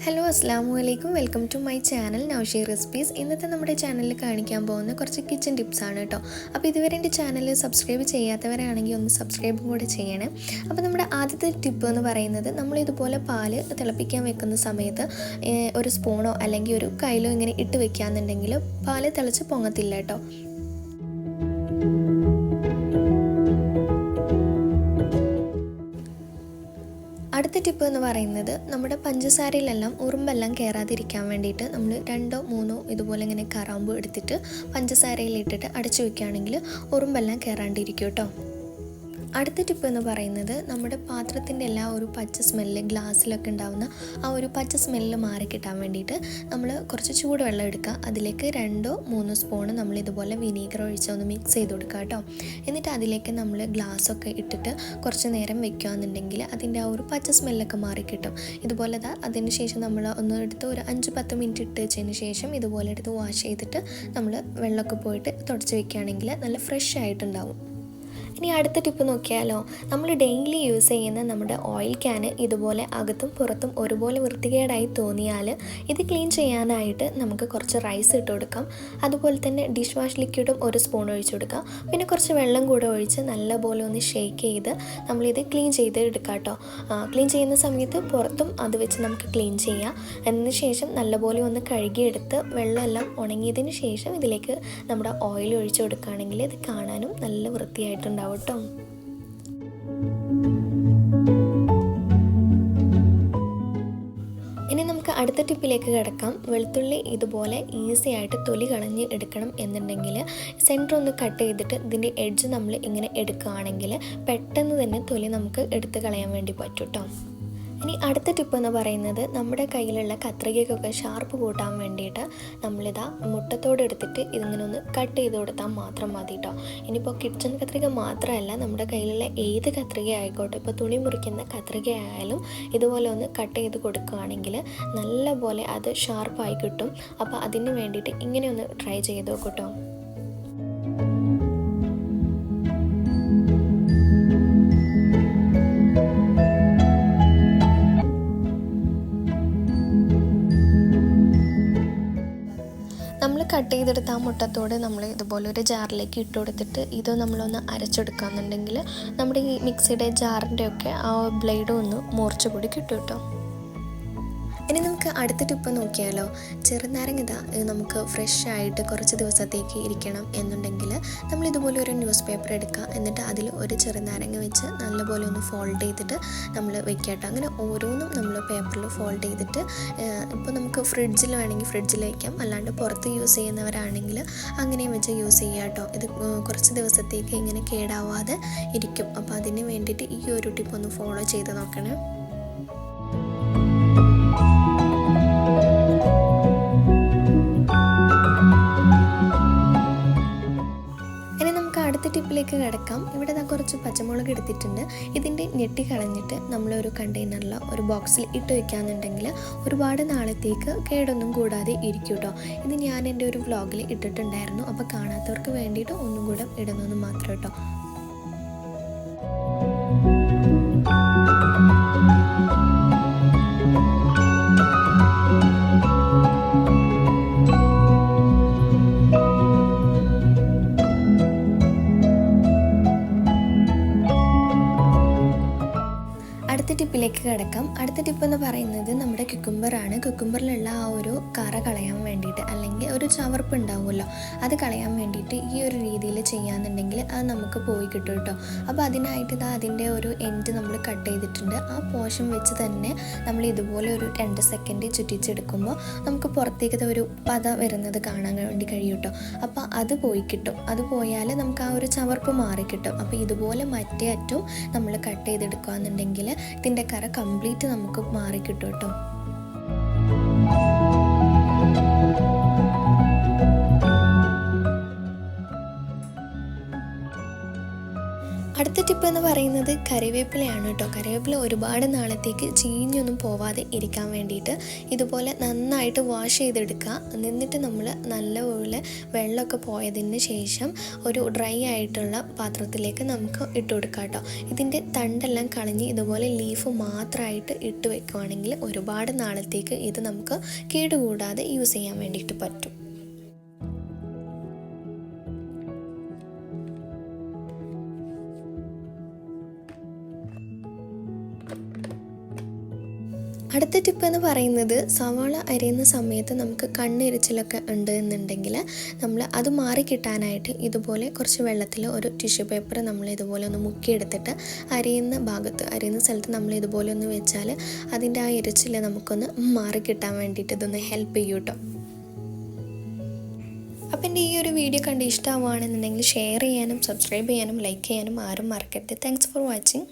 Hello അസ്സാം വലൈക്കും welcome to my channel Naushi recipes ഇന്നത്തെ നമ്മുടെ ചാനലിൽ കാണിക്കാൻ പോകുന്ന കുറച്ച് കിച്ചൺ ടിപ്സ് ആണ് കേട്ടോ അപ്പോൾ ഇതുവരെ എന്റെ ചാനൽ സബ്സ്ക്രൈബ് ചെയ്യാത്തവരാണെങ്കിൽ ഒന്ന് സബ്സ്ക്രൈബും കൂടെ ചെയ്യണേ. അപ്പോൾ നമ്മുടെ ആദ്യത്തെ ടിപ്പ് എന്ന് പറയുന്നത് നമ്മൾ ഇതുപോലെ പാൽ തിളപ്പിക്കാൻ വെക്കുന്ന സമയത്ത് ഒരു സ്പൂണോ അല്ലെങ്കിൽ ഒരു കയ്യിലോ ഇങ്ങനെ ഇട്ട് വെക്കുകയാണെന്നുണ്ടെങ്കിൽ പാൽ തിളച്ച് പൊങ്ങത്തില്ല കേട്ടോ അടുത്ത ടിപ്പ് എന്ന് പറയുന്നത് നമ്മുടെ പഞ്ചസാരയിലെല്ലാം ഉറുമ്പെല്ലാം കയറാതിരിക്കാൻ വേണ്ടിയിട്ട് നമ്മൾ രണ്ടോ മൂന്നോ ഇതുപോലെ ഇങ്ങനെ കറാമ്പ് എടുത്തിട്ട് പഞ്ചസാരയിലിട്ടിട്ട് അടച്ചു വയ്ക്കുകയാണെങ്കിൽ ഉറുമ്പെല്ലാം കയറാണ്ടിരിക്കും കേട്ടോ. അടുത്ത ടിപ്പ് എന്ന് പറയുന്നത് നമ്മുടെ പാത്രത്തിന്റെ എല്ലാ ഒരു പച്ച സ്മെല്ല് ഗ്ലാസ്സിലൊക്കെ ഉണ്ടാവുന്ന ആ ഒരു പച്ച സ്മെല്ല് മാറി കിട്ടാൻ വേണ്ടിയിട്ട് നമ്മൾ കുറച്ച് ചൂടുവെള്ളം എടുക്കുക. അതിലേക്ക് രണ്ടോ മൂന്നോ സ്പൂണ് നമ്മൾ ഇതുപോലെ വിനീഗർ ഒഴിച്ച് ഒന്ന് മിക്സ് ചെയ്ത് കൊടുക്കുക കേട്ടോ. എന്നിട്ട് അതിലേക്ക് നമ്മൾ ഗ്ലാസ്സൊക്കെ ഇട്ടിട്ട് കുറച്ച് നേരം വെക്കുകയാണെന്നുണ്ടെങ്കിൽ അതിന്റെ ആ ഒരു പച്ച സ്മെല്ലൊക്കെ മാറി കിട്ടും. ഇതുപോലെ ദാ അതിന് ശേഷം നമ്മൾ ഒന്ന് എടുത്ത് ഒരു അഞ്ച് പത്ത് മിനിറ്റ് ഇട്ട് വെച്ചതിന് ശേഷം ഇതുപോലെ എടുത്ത് വാഷ് ചെയ്തിട്ട് നമ്മൾ വെള്ളമൊക്കെ പോയിട്ട് തുടച്ച് വെക്കുകയാണെങ്കിൽ നല്ല ഫ്രഷ് ആയിട്ടുണ്ടാവും. ഇനി അടുത്ത ടിപ്പ് നോക്കിയാലോ? നമ്മൾ ഡെയിലി യൂസ് ചെയ്യുന്ന നമ്മുടെ ഓയിൽ ക്യാന് ഇതുപോലെ അകത്തും പുറത്തും ഒരുപോലെ വൃത്തികേടായി തോന്നിയാൽ ഇത് ക്ലീൻ ചെയ്യാനായിട്ട് നമുക്ക് കുറച്ച് റൈസ് ഇട്ട് കൊടുക്കാം. അതുപോലെ തന്നെ ഡിഷ് വാഷ് ലിക്വിഡും ഒരു സ്പൂൺ ഒഴിച്ചു കൊടുക്കാം. പിന്നെ കുറച്ച് വെള്ളം കൂടെ ഒഴിച്ച് നല്ലപോലെ ഒന്ന് ഷേക്ക് ചെയ്ത് നമ്മളിത് ക്ലീൻ ചെയ്ത് എടുക്കാം കേട്ടോ ക്ലീൻ ചെയ്യുന്ന സമയത്ത് പുറത്തും അത് വെച്ച് നമുക്ക് ക്ലീൻ ചെയ്യാം. അതിന് ശേഷം നല്ലപോലെ ഒന്ന് കഴുകിയെടുത്ത് വെള്ളമെല്ലാം ഉണങ്ങിയതിന് ശേഷം ഇതിലേക്ക് നമ്മുടെ ഓയിൽ ഒഴിച്ചു കൊടുക്കുകയാണെങ്കിൽ ഇത് കാണാനും നല്ല വൃത്തിയായിട്ടുണ്ടാവും. കേട്ടോ ഇനി നമുക്ക് അടുത്ത ടിപ്പിലേക്ക് കിടക്കാം. വെളുത്തുള്ളി ഇതുപോലെ ഈസി ആയിട്ട് തൊലി കളഞ്ഞ് എടുക്കണം എന്നുണ്ടെങ്കിൽ സെന്റർ ഒന്ന് കട്ട് ചെയ്തിട്ട് ഇതിന്റെ എഡ്ജ് നമ്മൾ ഇങ്ങനെ എടുക്കുകയാണെങ്കിൽ പെട്ടെന്ന് തന്നെ തൊലി നമുക്ക് എടുത്ത് കളയാൻ വേണ്ടി പറ്റും കേട്ടോ ഇനി അടുത്ത ടിപ്പ് എന്ന് പറയുന്നത് നമ്മുടെ കയ്യിലുള്ള കത്രികയ്ക്കൊക്കെ ഷാർപ്പ് കൂട്ടാൻ വേണ്ടിയിട്ട് നമ്മളിതാ മുട്ടത്തോടെ എടുത്തിട്ട് ഇതിങ്ങനെ ഒന്ന് കട്ട് ചെയ്ത് കൊടുത്താൽ മാത്രം മതി കേട്ടോ ഇനിയിപ്പോൾ കിച്ചൺ കത്രിക മാത്രമല്ല നമ്മുടെ കയ്യിലുള്ള ഏത് കത്രിക ആയിക്കോട്ടെ ഇപ്പോൾ തുണി മുറിക്കുന്ന കത്രിക ആയാലും ഇതുപോലെ ഒന്ന് കട്ട് ചെയ്ത് കൊടുക്കുകയാണെങ്കിൽ നല്ല പോലെ അത് ഷാർപ്പായി കിട്ടും. അപ്പോൾ അതിന് വേണ്ടിയിട്ട് ഇങ്ങനെ ഒന്ന് ട്രൈ ചെയ്ത് നോക്കൂ ചെയ്തെടുത്ത ആ മുട്ടത്തോട് നമ്മൾ ഇതുപോലെ ഒരു ജാറിലേക്ക് ഇട്ട് കൊടുത്തിട്ട് ഇത് നമ്മളൊന്ന് അരച്ചെടുക്കുകയെന്നുണ്ടെങ്കിൽ നമ്മുടെ ഈ മിക്സിയുടെ ജാറിന്റെ ഒക്കെ ആ ബ്ലേഡ് ഒന്ന് മൂർച്ച കൂടി കിട്ടും കേട്ടോ. ഇനി നമുക്ക് അടുത്ത ടിപ്പ് നോക്കിയാലോ? ചെറുനാരങ്ങ നമുക്ക് ഫ്രഷ് ആയിട്ട് കുറച്ച് ദിവസത്തേക്ക് ഇരിക്കണം എന്നുണ്ടെങ്കിൽ നമ്മൾ ഇതുപോലെ ഒരു ന്യൂസ് പേപ്പർ എടുക്കുക എന്നിട്ട് അതിൽ ഒരു ചെറുനാരങ്ങ വെച്ച് നല്ലപോലെ ഒന്ന് ഫോൾഡ് ചെയ്തിട്ട് നമ്മൾ വെക്കുക കേട്ടോ അങ്ങനെ ഓരോന്നും നമ്മൾ പേപ്പറിൽ ഫോൾഡ് ചെയ്തിട്ട് ഇപ്പോൾ നമുക്ക് ഫ്രിഡ്ജിൽ വേണമെങ്കിൽ ഫ്രിഡ്ജിൽ വയ്ക്കാം അല്ലാണ്ട് പുറത്ത് യൂസ് ചെയ്യുന്നവരാണെങ്കിൽ അങ്ങനെയും വെച്ച് യൂസ് ചെയ്യുക കേട്ടോ ഇത് കുറച്ച് ദിവസത്തേക്ക് ഇങ്ങനെ കേടാവാതെ ഇരിക്കും. അപ്പോൾ അതിന് വേണ്ടിയിട്ട് ഈ ഒരു ടിപ്പ് ഒന്ന് ഫോളോ ചെയ്ത് നോക്കണേ. ടിപ്പിലേക്ക് കിടക്കാം. ഇവിടെ ഞാൻ കുറച്ച് പച്ചമുളക് എടുത്തിട്ടുണ്ട്. ഇതിന്റെ ഞെട്ടി കളഞ്ഞിട്ട് നമ്മളൊരു കണ്ടെയ്നറിൽ ഒരു ബോക്സിൽ ഇട്ട് വയ്ക്കാന്നുണ്ടെങ്കിൽ ഒരുപാട് നാളത്തേക്ക് കേടൊന്നും കൂടാതെ ഇരിക്കും കേട്ടോ ഇത് ഞാൻ എന്റെ ഒരു വ്ളോഗിൽ ഇട്ടിട്ടുണ്ടായിരുന്നു. അപ്പോൾ കാണാത്തവർക്ക് വേണ്ടിയിട്ട് ഒന്നും കൂടെ ഇടുന്നതെന്ന് മാത്രം കേട്ടോ ടിപ്പിലേക്ക് കിടക്കാം. അടുത്ത ടിപ്പ് എന്ന് പറയുന്നത് നമ്മുടെ കുക്കുംബറാണ് കുക്കുംബറിലുള്ള ആ ഒരു കറ കളയാൻ വേണ്ടിയിട്ട് അല്ലെങ്കിൽ ഒരു ചവർപ്പ് ഉണ്ടാവുമല്ലോ അത് കളയാൻ വേണ്ടിയിട്ട് ഈ ഒരു രീതിയിൽ ചെയ്യാന്നുണ്ടെങ്കിൽ അത് നമുക്ക് പോയി കിട്ടും കേട്ടോ. അപ്പോൾ അതിനായിട്ട് ഇതാ അതിന്റെ ഒരു എൻഡ് നമ്മൾ കട്ട് ചെയ്തിട്ടുണ്ട്. ആ പോഷൻ വെച്ച് തന്നെ നമ്മൾ ഇതുപോലെ ഒരു രണ്ട് സെക്കൻഡ് ചുറ്റിച്ചെടുക്കുമ്പോൾ നമുക്ക് പുറത്തേക്ക് ഒരു പത വരുന്നത് കാണാൻ വേണ്ടി കഴിയും കേട്ടോ. അപ്പോൾ അത് പോയി കിട്ടും. അത് പോയാൽ നമുക്ക് ആ ഒരു ചവർപ്പ് മാറി കിട്ടും. അപ്പോൾ ഇതുപോലെ മറ്റേ അറ്റവും നമ്മൾ കട്ട് ചെയ്തെടുക്കുകയെന്നുണ്ടെങ്കിൽ ഇതിന്റെ കറ കംപ്ലീറ്റ് നമുക്ക് മാറി കിട്ടും. അടുത്ത ടിപ്പ് എന്ന് പറയുന്നത് കറിവേപ്പിലയാണ് കേട്ടോ. കറിവേപ്പില ഒരുപാട് നാളത്തേക്ക് ചീഞ്ഞൊന്നും പോവാതെ ഇരിക്കാൻ വേണ്ടിയിട്ട് ഇതുപോലെ നന്നായിട്ട് വാഷ് ചെയ്തെടുക്കുക. എന്നിട്ട് നമ്മൾ നല്ലപോലെ വെള്ളമൊക്കെ പോയതിന് ശേഷം ഒരു ഡ്രൈ ആയിട്ടുള്ള പാത്രത്തിലേക്ക് നമുക്ക് ഇട്ട് കൊടുക്കാം കേട്ടോ. ഇതിന്റെ തണ്ടെല്ലാം കളഞ്ഞ് ഇതുപോലെ ലീഫ് മാത്രമായിട്ട് ഇട്ട് വെക്കുവാണെങ്കിൽ ഒരുപാട് നാളത്തേക്ക് ഇത് നമുക്ക് കേടുകൂടാതെ യൂസ് ചെയ്യാൻ വേണ്ടിയിട്ട് പറ്റും. അടുത്ത ടിപ്പ് എന്ന് പറയുന്നത് സവാള അരിയുന്ന സമയത്ത് നമുക്ക് കണ്ണെരിച്ചിലൊക്കെ ഉണ്ട് എന്നുണ്ടെങ്കിൽ നമ്മൾ അത് മാറി കിട്ടാനായിട്ട് ഇതുപോലെ കുറച്ച് വെള്ളത്തിൽ ഒരു ടിഷ്യൂ പേപ്പർ നമ്മൾ ഇതുപോലെ ഒന്ന് മുക്കിയെടുത്തിട്ട് അരിയുന്ന ഭാഗത്ത് അരിയുന്ന സ്ഥലത്ത് നമ്മൾ ഇതുപോലെ ഒന്ന് വെച്ചാൽ അതിന്റെ ആ എരിച്ചിൽ നമുക്കൊന്ന് മാറി കിട്ടാൻ വേണ്ടിയിട്ട് ഇതൊന്ന് ഹെൽപ്പ് ചെയ്യും കേട്ടോ അപ്പം എന്റെ ഈ ഒരു വീഡിയോ കണ്ട് ഇഷ്ടമാവുകയാണെന്നുണ്ടെങ്കിൽ ഷെയർ ചെയ്യാനും സബ്സ്ക്രൈബ് ചെയ്യാനും ലൈക്ക് ചെയ്യാനും ആരും മറക്കരുത്. Thanks for watching